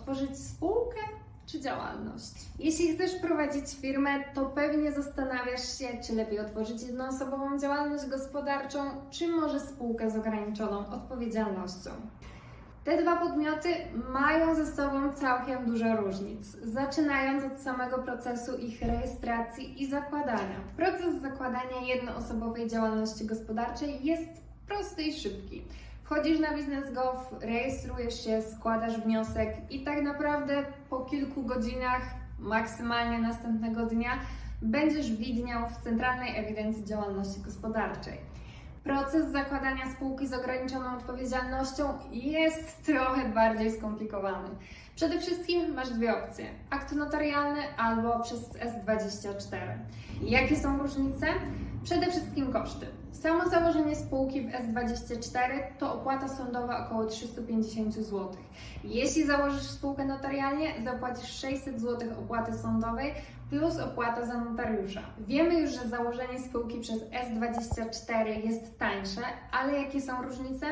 Otworzyć spółkę czy działalność? Jeśli chcesz prowadzić firmę, to pewnie zastanawiasz się, czy lepiej otworzyć jednoosobową działalność gospodarczą, czy może spółkę z ograniczoną odpowiedzialnością. Te dwa podmioty mają ze sobą całkiem dużo różnic, zaczynając od samego procesu ich rejestracji i zakładania. Proces zakładania jednoosobowej działalności gospodarczej jest prosty i szybki. Wchodzisz na biznes.gov, rejestrujesz się, składasz wniosek i tak naprawdę po kilku godzinach, maksymalnie następnego dnia, będziesz widniał w Centralnej Ewidencji Działalności Gospodarczej. Proces zakładania spółki z ograniczoną odpowiedzialnością jest trochę bardziej skomplikowany. Przede wszystkim masz dwie opcje: akt notarialny albo przez S24. Jakie są różnice? Przede wszystkim koszty. Samo założenie spółki w S24 to opłata sądowa około 350 zł. Jeśli założysz spółkę notarialnie, zapłacisz 600 zł opłaty sądowej plus opłata za notariusza. Wiemy już, że założenie spółki przez S24 jest tańsze, ale jakie są różnice?